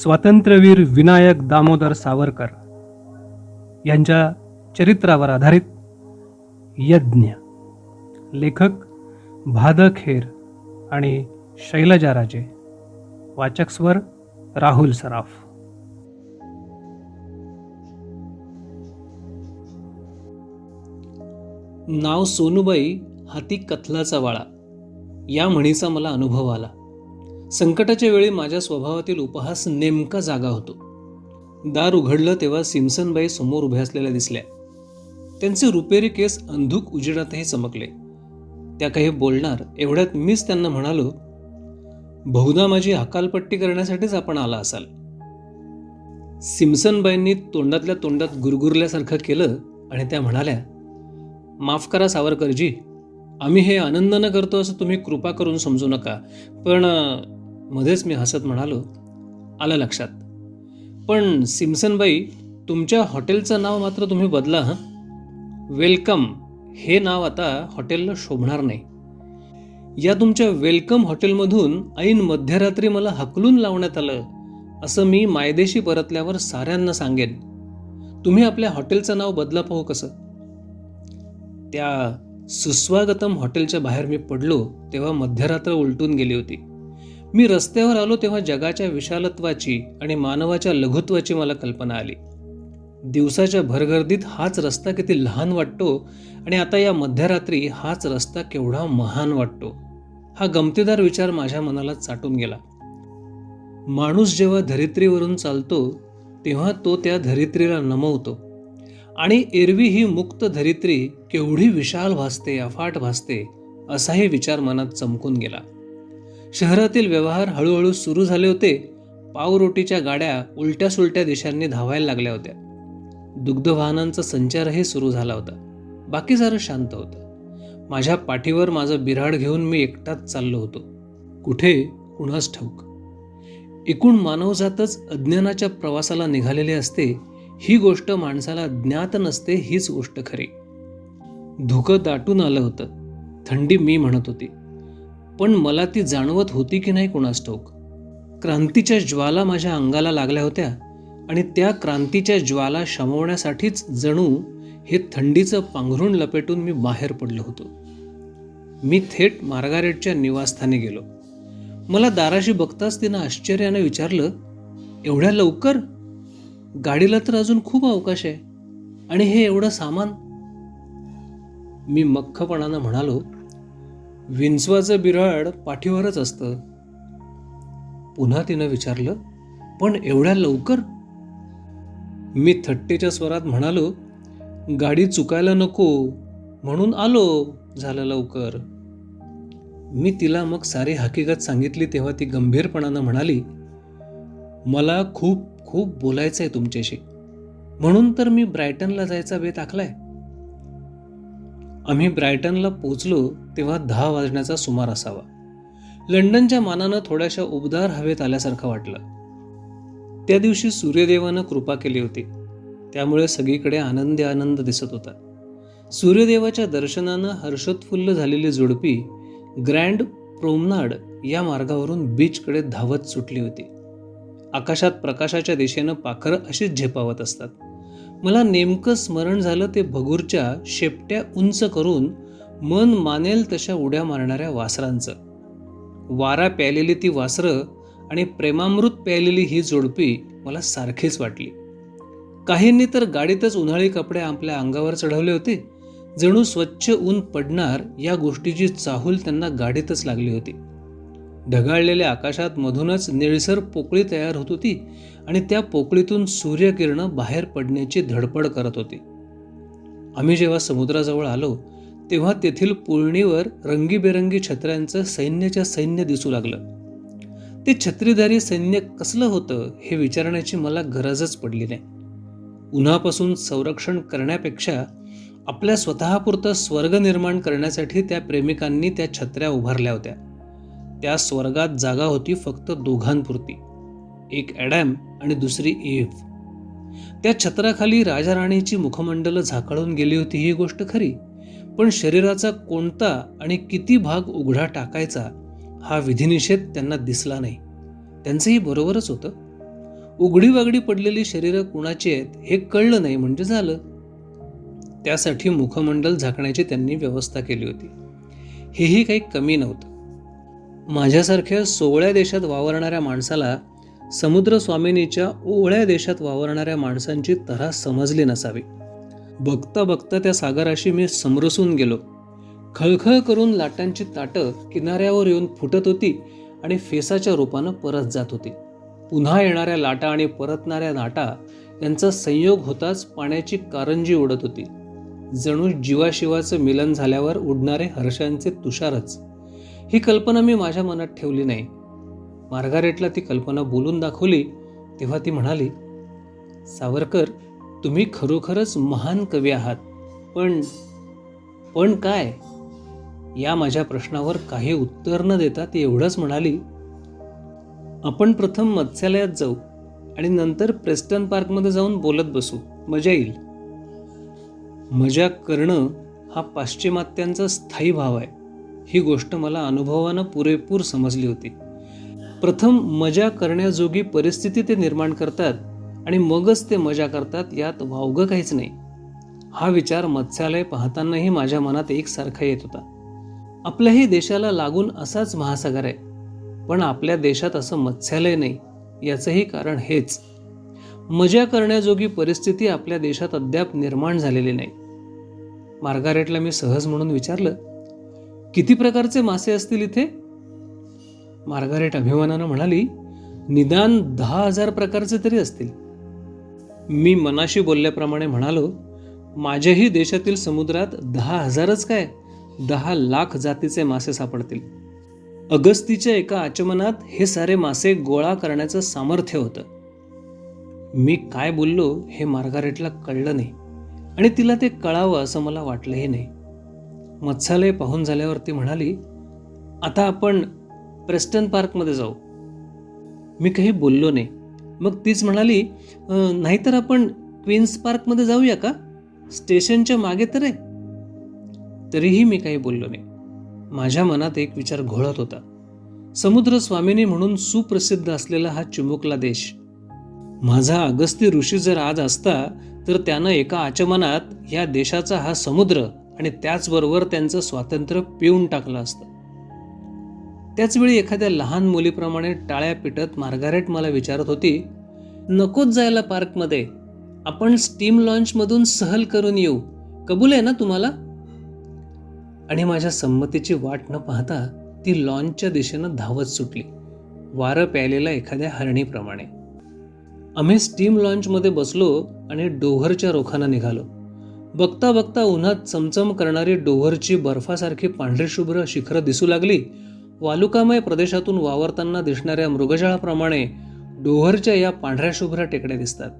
स्वातंत्र्यवीर विनायक दामोदर सावरकर यांच्या चरित्रावर आधारित यज्ञ. लेखक भादखेर आणि शैलजा राजे. वाचक स्वर राहुल सराफ. नाव सोनूबाई हाती कथलाचा वाळा या म्हणीचा मला अनुभव आला. संकटाच्या वेळी माझ्या स्वभावातील उपहास नेमका जागा होतो. दार उघडलं तेव्हा सिमसनबाई समोर उभ्या असलेल्या दिसल्या. त्यांचे रुपेरी केस अंधुक उजेडातही चमकले. त्या काही बोलणार एवढ्यात मीच त्यांना म्हणालो बहुधा माझी हकालपट्टी करण्यासाठीच आपण आला असाल. सिमसनबाईंनी तोंडातल्या तोंडात गुरगुरल्यासारखं केलं आणि त्या म्हणाल्या माफ करा सावरकरजी आम्ही हे आनंदानं करतो असं तुम्ही कृपा करून समजू नका. पण मध्येच मी हसत म्हणालो आलं लक्षात. पण सिमसनबाई तुमच्या हॉटेलचं नाव मात्र तुम्ही बदला हां? वेलकम हे नाव आता हॉटेलला शोभणार नाही. या तुमच्या वेलकम हॉटेलमधून ऐन मध्यरात्री मला हकलून लावण्यात आलं असं मी मायदेशी परतल्यावर साऱ्यांना सांगेन. तुम्ही आपल्या हॉटेलचं नाव बदला पाहू कसं? त्या सुस्वागतम हॉटेलच्या बाहेर मी पडलो तेव्हा मध्यरात्र उलटून गेली होती. मी रस्त्यावर आलो तेव्हा जगाच्या विशालत्वाची आणि मानवाच्या लघुत्वाची मला कल्पना आली. दिवसाच्या भरगर्दीत हाच रस्ता किती लहान वाटतो आणि आता या मध्यरात्री हाच रस्ता केवढा महान वाटतो हा गमतीदार विचार माझ्या मनाला चाटून गेला. माणूस जेव्हा धरित्रीवरून चालतो तेव्हा तो त्या धरित्रीला नमवतो. आणि एरवी ही मुक्त धरित्री केवढी विशाल भासते अफाट भासते असाही विचार मनात चमकून गेला. शहरातील व्यवहार हळूहळू सुरू झाले होते. पावरोटीच्या गाड्या उलट्या सुलट्या दिशांनी धावायला लागल्या होत्या. दुग्धवाहनांचा संचारही सुरू झाला होता. बाकी सारं शांत होतं. माझ्या पाठीवर माझं बिऱ्हाड घेऊन मी एकटाच चाललो होतो. कुठे? कुणास ठाऊक. एकूण मानवजातच अज्ञानाच्या प्रवासाला निघालेली असते ही गोष्ट माणसाला ज्ञात नसते हीच गोष्ट खरी. धुकं दाटून आलं होतं. थंडी मी म्हणत होती. पण मला ती जाणवत होती की नाही कोणास ठाऊक. क्रांतीच्या ज्वाला माझ्या अंगाला लागल्या होत्या आणि त्या क्रांतीच्या ज्वाला शमवण्यासाठीच जणू हे थंडीचं पांघरून लपेटून मी बाहेर पडलो होतो. मी थेट मार्गारेटच्या निवासस्थानी गेलो. मला दाराशी बघताच तिनं आश्चर्याने विचारलं एवढ्या लवकर? गाडीला तर अजून खूप अवकाश आहे. आणि हे एवढं सामान? मी मख्खपणानं म्हणालो विंचवाचं बिराड पाठीवरच असतं. पुन्हा तिनं विचारलं पण एवढ्या लवकर? मी थट्टेच्या स्वरात म्हणालो गाडी चुकायला नको म्हणून आलो झालं लवकर. मी तिला मग सारी हकीकत सांगितली तेव्हा ती गंभीरपणानं म्हणाली मला खूप खूप बोलायचं आहे तुमच्याशी. म्हणून तर मी ब्रायटनला जायचा बेत आखलाय. आम्ही ब्रायटनला पोचलो तेव्हा दहा वाजण्याचा सुमार असावा. लंडनच्या मानानं थोड्याशा उबदार हवेत आल्यासारखं वाटलं. त्या दिवशी सूर्यदेवानं कृपा केली होती. त्यामुळे सगळीकडे आनंदी आनंद दिसत होता. सूर्यदेवाच्या दर्शनानं हर्षोत्फुल्ल झालेली जोडपी ग्रँड प्रोमनाड या मार्गावरून बीचकडे धावत सुटली होती. आकाशात प्रकाशाच्या दिशेनं पाखरं अशीच झेपावत असतात. मला नेमकं स्मरण झालं ते भगूरच्या शेपट्या उंच करून मन मानेल तशा उड्या मारणाऱ्या वासरांचं. वारा प्यायलेली ती वासरं आणि प्रेमामृत प्यायलेली ही जोडपी मला सारखीच वाटली. काहींनी तर गाडीतच उन्हाळी कपडे आपल्या अंगावर चढवले होते. जणू स्वच्छ ऊन पडणार या गोष्टीची चाहूल त्यांना गाडीतच लागली होती. ढगाळलेल्या आकाशात मधूनच निळसर पोकळी तयार होत होती आणि त्या पोकळीतून सूर्यकिरणं बाहेर पडण्याची धडपड करत होती. आम्ही जेव्हा समुद्राजवळ आलो तेव्हा तेथील पुळणीवर रंगीबेरंगी छत्र्यांचं सैन्याच्या सैन्य दिसू लागलं. ते छत्रीधारी सैन्य कसलं होतं हे विचारण्याची मला गरजच पडली नाही. उन्हापासून संरक्षण करण्यापेक्षा आपल्या स्वतःपुरतं स्वर्ग निर्माण करण्यासाठी त्या प्रेमिकांनी त्या छत्र्या उभारल्या होत्या. त्या स्वर्गात जागा होती फक्त दोघांपुरती. एक ॲडॅम आणि दुसरी एव्ह. त्या छत्राखाली राजाराणीची मुखमंडलं झाकळून गेली होती ही गोष्ट खरी पण शरीराचा कोणता आणि किती भाग उघडा टाकायचा हा विधिनिषेध त्यांना दिसला नाही. त्यांचंही बरोबरच होतं. उघडी वागडी पडलेली शरीरं कुणाची आहेत हे कळलं नाही म्हणजे झालं. त्यासाठी मुखमंडल झाकण्याची त्यांनी व्यवस्था केली होती. हेही काही कमी नव्हतं. माझ्यासारख्या सोवळ्या देशात वावरणाऱ्या माणसाला समुद्र स्वामिनीच्या ओवळ्या देशात वावरणाऱ्या माणसांची तरा समजली नसावी. बघता बघता त्या सागराशी मी समरसून गेलो. खळखळ करून लाटांची ताटं किनाऱ्यावर येऊन फुटत होती आणि फेसाच्या रूपानं परत जात होती. पुन्हा येणाऱ्या लाटा आणि परतणाऱ्या लाटा यांचा संयोग होताच पाण्याची कारंजी उडत होती. जणू जीवाशिवाचं मिलन झाल्यावर उडणारे हर्षांचे तुषारच. ही कल्पना मी माझ्या मनात ठेवली नाही. मार्गारेटला ती कल्पना बोलून दाखवली तेव्हा ती म्हणाली सावरकर तुम्ही खरोखरच महान कवी आहात. पण पण काय? या माझ्या प्रश्नावर काही उत्तर न देता ती एवढंच म्हणाली आपण प्रथम मत्स्यालयात जाऊ आणि नंतर प्रेस्टन पार्कमध्ये जाऊन बोलत बसू. मजा येईल. मजा करणं हा पाश्चिमात्यांचा स्थायी भाव आहे. ही गोष्ट मला अनुभवानं पुरेपूर समजली होती. प्रथम मजा करण्याजोगी परिस्थिती ते निर्माण करतात आणि मगच ते मजा करतात यात वावगं काहीच नाही. हा विचार मत्स्यालय पाहतानाही माझ्या मनात एकसारखा येत होता. आपल्याही देशाला लागून असाच महासागर आहे. पण आपल्या देशात असं मत्स्यालय नाही याचंही कारण हेच. मजा करण्याजोगी परिस्थिती आपल्या देशात अद्याप निर्माण झालेली नाही. मार्गारेटला मी सहज म्हणून विचारलं किती प्रकारचे मासे असतील इथे? मार्गारेट अभिमानानं म्हणाली निदान दहा हजार प्रकारचे तरी असतील. मी मनाशी बोलल्याप्रमाणे म्हणालो माझ्याही देशातील समुद्रात दहा हजारच काय? दहा लाख जातीचे मासे सापडतील. अगस्तीच्या एका आचमनात हे सारे मासे गोळा करण्याचं सामर्थ्य होतं. मी काय बोललो हे मार्गारेटला कळलं नाही. आणि तिला ते कळावं असं मला वाटलंही नाही. मत्स्यालय पाहून झाल्यावर ती म्हणाली आता आपण प्रेस्टन पार्कमध्ये जाऊ. मी काही बोललो नाही. मग तीच म्हणाली नाहीतर आपण क्वीन्स पार्कमध्ये जाऊया का? स्टेशनच्या मागे तर आहे. तरीही मी काही बोललो नाही. माझ्या मनात एक विचार घोळत होता. समुद्र स्वामिनी म्हणून सुप्रसिद्ध असलेला हा चिमुकला देश. माझा अगस्ती ऋषी जर आज असता तर त्यानं एका आचमनात या देशाचा हा समुद्र आणि त्याचबरोबर त्यांचं स्वातंत्र्य पिऊन टाकलं असतं. त्याचवेळी एखाद्या लहान मुलीप्रमाणे टाळ्या पिटत मार्गारेट मला विचारत होती नकोच जायला पार्कमध्ये. आपण स्टीम लॉन्चमधून सहल करून येऊ. कबूल आहे ना तुम्हाला? आणि माझ्या संमतीची वाट न पाहता ती लॉन्चच्या दिशेनं धावत सुटली. वारं प्यायलेला एखाद्या हरणीप्रमाणे. आम्ही स्टीम लॉन्चमध्ये बसलो आणि डोहरच्या रोखानं निघालो. बघता बघता उन्हात चमचम करणारी डोव्हरची बर्फासारखी पांढरीशुभ्र शिखरं दिसू लागली. वालुकामय प्रदेशातून वावरताना दिसणाऱ्या मृगजळाप्रमाणे डोहरच्या या पांढऱ्या शुभ्र टेकड्या दिसतात.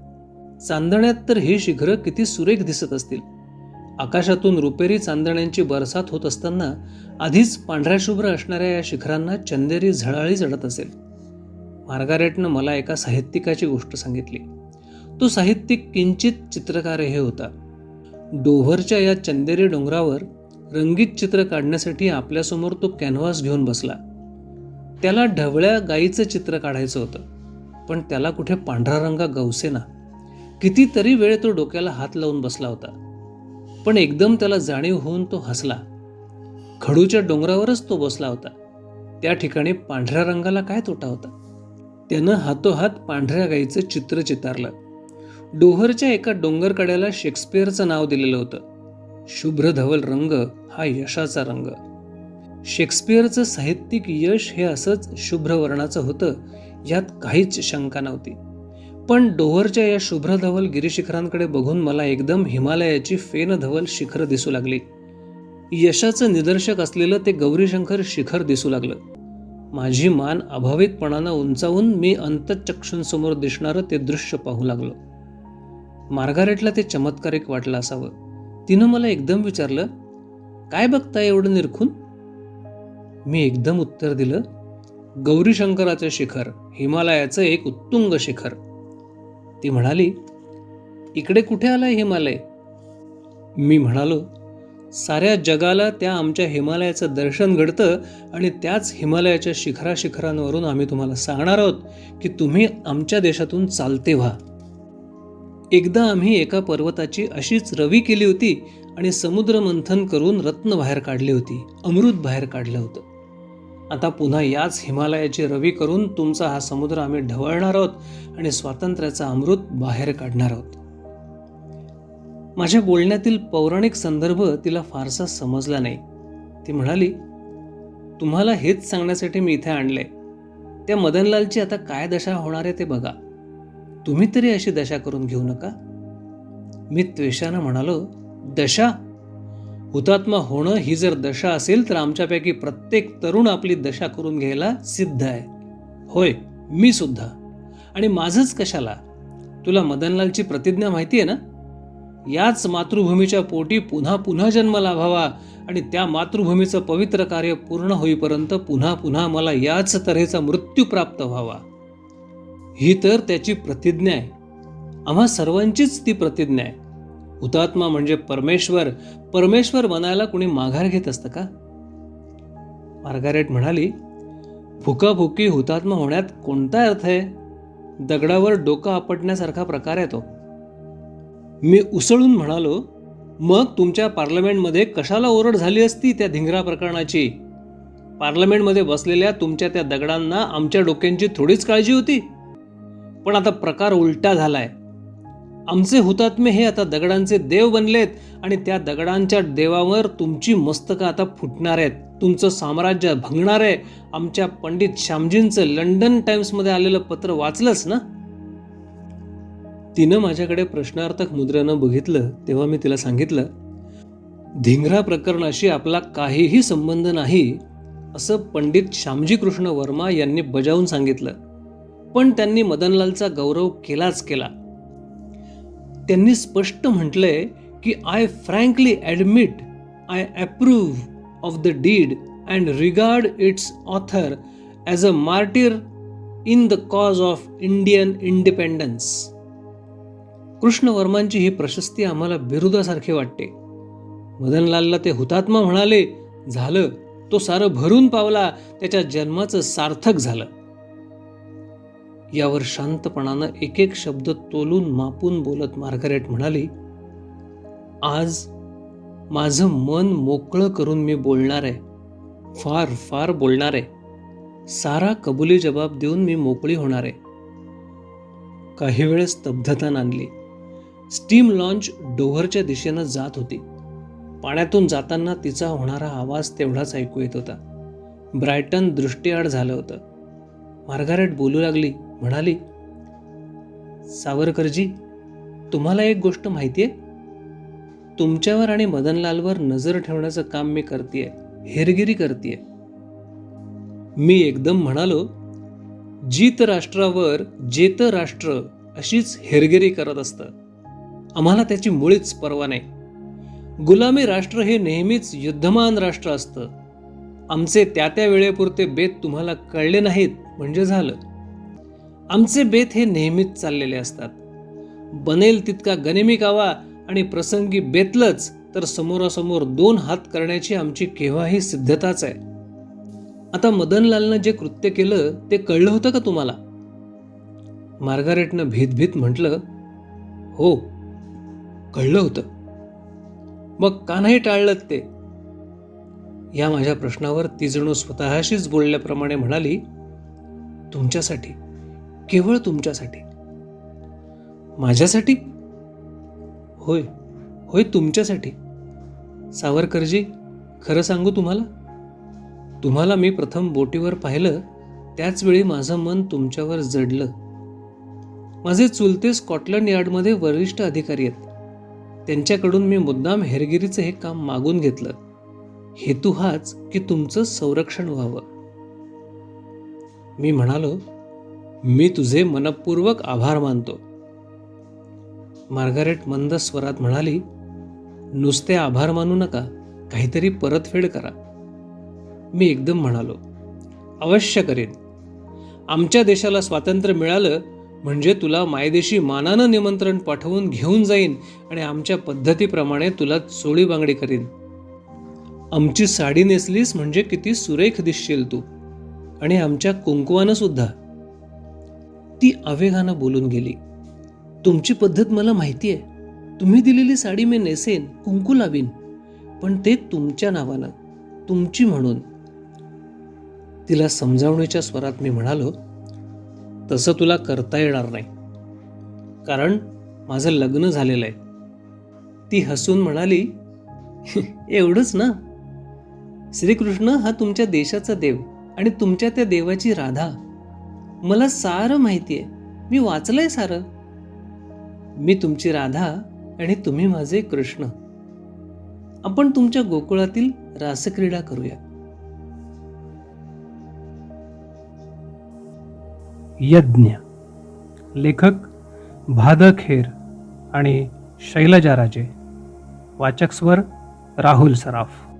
चांदण्यात तर ही शिखरं किती सुरेख दिसत असतील. आकाशातून रुपेरी चांदण्यांची बरसात होत असताना आधीच पांढऱ्या शुभ्र असणाऱ्या या शिखरांना चंदेरी झळाळी चढत असेल. मार्गारेटनं मला एका साहित्यिकाची गोष्ट सांगितली. तो साहित्यिक किंचित चित्रकारही होता. डोव्हरच्या या चंदेरी डोंगरावर रंगीत चित्र काढण्यासाठी आपल्यासमोर तो कॅनव्हास घेऊन बसला. त्याला ढवळ्या गाईचं चित्र काढायचं होतं पण त्याला कुठे पांढरा रंग गवसेना. कितीतरी वेळ तो डोक्याला हात लावून बसला होता पण एकदम त्याला जाणीव होऊन तो हसला. खडूच्या डोंगरावरच तो बसला होता. त्या ठिकाणी पांढऱ्या रंगाला काय तोटा होता? त्यानं हातोहात पांढऱ्या गाईचं चित्र चितारलं. डोहरच्या एका डोंगरकड्याला शेक्सपियरचं नाव दिलेलं होतं. शुभ्र धवल रंग हा यशाचा रंग. शेक्सपियरचं साहित्यिक यश हे असंच शुभ्र वर्णाचं होतं यात काहीच शंका नव्हती. पण डोहरच्या या शुभ्र धवल गिरीशिखरांकडे बघून मला एकदम हिमालयाची फेन धवल शिखर दिसू लागली. यशाचं निदर्शक असलेलं ते गौरीशंकर शिखर दिसू लागलं. माझी मान अभावितपणानं उंचावून मी अंतचक्षूंसमोर दिसणारं ते दृश्य पाहू लागलो. मार्गारेटला ते चमत्कारिक वाटलं असावं. तिनं मला एकदम विचारलं काय बघताय एवढं निरखून? मी एकदम उत्तर दिलं गौरीशंकराचं शिखर हिमालयाचं एक उत्तुंग शिखर. ती म्हणाली इकडे कुठे आलाय हिमालय? मी म्हणालो साऱ्या जगाला त्या आमच्या हिमालयाचं दर्शन घडतं आणि त्याच हिमालयाच्या शिखराशिखरांवरून आम्ही तुम्हाला सांगणार आहोत की तुम्ही आमच्या देशातून चालते व्हा. एकदा आम्ही एका पर्वताची अशीच रवी केली होती आणि समुद्र मंथन करून रत्न बाहेर काढली होती अमृत बाहेर काढलं होतं. आता पुन्हा याच हिमालयाची रवी करून तुमचा हा समुद्र आम्ही ढवळणार आहोत आणि स्वातंत्र्याचा अमृत बाहेर काढणार आहोत. माझ्या बोलण्यातील पौराणिक संदर्भ तिला फारसा समजला नाही. ती म्हणाली तुम्हाला हेच सांगण्यासाठी मी इथे आणले त्या मदनलालची आता काय दशा होणार आहे ते बघा. तुम्ही तरी अशी दशा करून घेऊ नका. मी त्वेषानं म्हणालो दशा? हुतात्मा होणं ही जर दशा असेल तर आमच्यापैकी प्रत्येक तरुण आपली दशा करून घ्यायला सिद्ध आहे. होय मी सुद्धा. आणि माझंच कशाला? तुला मदनलालची प्रतिज्ञा माहिती आहे ना? याच मातृभूमीच्या पोटी पुन्हा पुन्हा जन्म लाभावा आणि त्या मातृभूमीचं पवित्र कार्य पूर्ण होईपर्यंत पुन्हा पुन्हा मला याच तऱ्हेचा मृत्यू प्राप्त व्हावा. ही तर त्याची प्रतिज्ञा आहे. आम्हा सर्वांचीच ती प्रतिज्ञा आहे. हुतात्मा म्हणजे परमेश्वर. परमेश्वर बनायला कुणी माघार घेत असतं का? मार्गारेट म्हणाली फुकाफुकी हुतात्मा होण्यात कोणता अर्थ आहे? दगडावर डोकं आपटण्यासारखा प्रकार आहे तो. मी उसळून म्हणालो मग तुमच्या पार्लमेंटमध्ये कशाला ओरड झाली असती त्या धिंगरा प्रकरणाची? पार्लमेंटमध्ये बसलेल्या तुमच्या त्या दगडांना आमच्या डोक्यांची थोडीच काळजी होती? पण आता प्रकार उलटा झालाय. आमचे हुतात्मे हे आता दगडांचे देव बनलेत आणि त्या दगडांच्या देवावर तुमची मस्तकं आता फुटणार आहेत. तुमचं साम्राज्य भंगणार आहे. आमच्या पंडित श्यामजींचं लंडन टाइम्समध्ये आलेलं पत्र वाचलंच ना? तिनं माझ्याकडे प्रश्नार्थक मुद्रेनं बघितलं तेव्हा मी तिला सांगितलं धिंगरा प्रकरणाशी आपला काहीही संबंध नाही असं पंडित श्यामजी कृष्ण वर्मा यांनी बजावून सांगितलं. पण त्यांनी मदनलालचा गौरव केलाच केला. त्यांनी स्पष्ट म्हटलंय की I frankly admit I approve of the deed and regard its author as a martyr in the cause of Indian independence कृष्णवर्मांची ही प्रशस्ती आम्हाला बिरुदासारखी वाटते. मदनलालला ते हुतात्मा म्हणाले झालं. तो सारं भरून पावला त्याच्या जन्माचं सार्थक झालं. यावर शांतपणानं एक एक शब्द तोलून मापून बोलत मार्गारेट म्हणाली आज माझं मन मोकळं करून मी बोलणार आहे. फार फार बोलणार आहे. सारा कबुली जबाब देऊन मी मोकळी होणार आहे. काही वेळ स्तब्धता नांदली. स्टीम लॉन्च डोव्हरच्या दिशेनं जात होती. पाण्यातून जाताना तिचा होणारा आवाज तेवढाच ऐकू येत होता. ब्रायटन दृष्टीआड झालं होतं. मार्गारेट बोलू लागली म्हणाली सावरकरजी तुम्हाला एक गोष्ट माहितीये? तुमच्यावर आणि मदनलालवर नजर ठेवण्याचं काम मी करतेय हेरगिरी करतेय. मी एकदम म्हणालो जीत राष्ट्रावर जेत राष्ट्र अशीच हेरगिरी करत असतं. आम्हाला त्याची मुळीच पर्वा नाही. गुलामी राष्ट्र हे नेहमीच युद्धमान राष्ट्र असतं. आमचे त्या त्या वेळेपुरते बेत तुम्हाला कळले नाहीत म्हणजे झालं. आमचे बेत हे नेहमीच चाललेले असतात. बनेल तितका गनिमी कावा आणि प्रसंगी बेतलंच तर समोरासमोर दोन हात करण्याची आमची केव्हाही सिद्धताच आहे. आता मदनलालनं जे कृत्य केलं ते कळलं होतं का तुम्हाला? मार्गारेटनं भीतभीत म्हटलं हो कळलं होतं. मग का नाही टाळलं ते? या माझ्या प्रश्नावर ती जणू स्वतःशीच बोलल्याप्रमाणे म्हणाली तुमच्यासाठी केवळ तुमच्यासाठी. माझ्यासाठी? होय होय तुमच्यासाठी. सावरकरजी खरं सांगू तुम्हाला? तुम्हाला मी प्रथम बोटीवर पाहिलं त्याचवेळी माझं मन तुमच्यावर जडलं. माझे चुलते स्कॉटलंड यार्डमध्ये वरिष्ठ अधिकारी आहेत. त्यांच्याकडून मी मुद्दाम हेरगिरीचं हे काम मागून घेतलं. हेतू हाच की तुमचं संरक्षण व्हावं. मी म्हणालो मी तुझे मनपूर्वक आभार मानतो. मार्गारेट मंद स्वरात म्हणाली नुसते आभार मानू नका काहीतरी परतफेड करा. मी एकदम म्हणालो अवश्य करेन. आमच्या देशाला स्वातंत्र्य मिळालं म्हणजे तुला मायदेशी मानानं निमंत्रण पाठवून घेऊन जाईन आणि आमच्या पद्धतीप्रमाणे तुला चोळी बांगडी करीन. आमची साडी नेसलीस म्हणजे किती सुरेख दिसशील तू आणि आमच्या कुंकवानं सुद्धा. ती आवेगानं बोलून गेली. तुमची पद्धत मला माहिती आहे तुम्ही दिलेली साडी मी नेसेन कुंकू लावीन. पण ते तुमच्या नावानं तुमची म्हणून. तिला समजावण्याच्या स्वरात मी म्हणालो तसं तुला करता येणार नाही. कारण माझं लग्न झालेलं आहे. ती हसून म्हणाली एवढंच ना? श्रीकृष्ण हा तुमच्या देशाचा देव आणि तुमच्या त्या देवाची राधा. मला सारं माहिती आहे मी वाचलंय सारं. मी तुमची राधा आणि तुम्ही माझे कृष्ण. आपण तुमच्या गोकुळातील रासक्रीडा करूया. यज्ञ. लेखक भादखेर आणि शैलजा राजे. वाचक स्वर राहुल सराफ.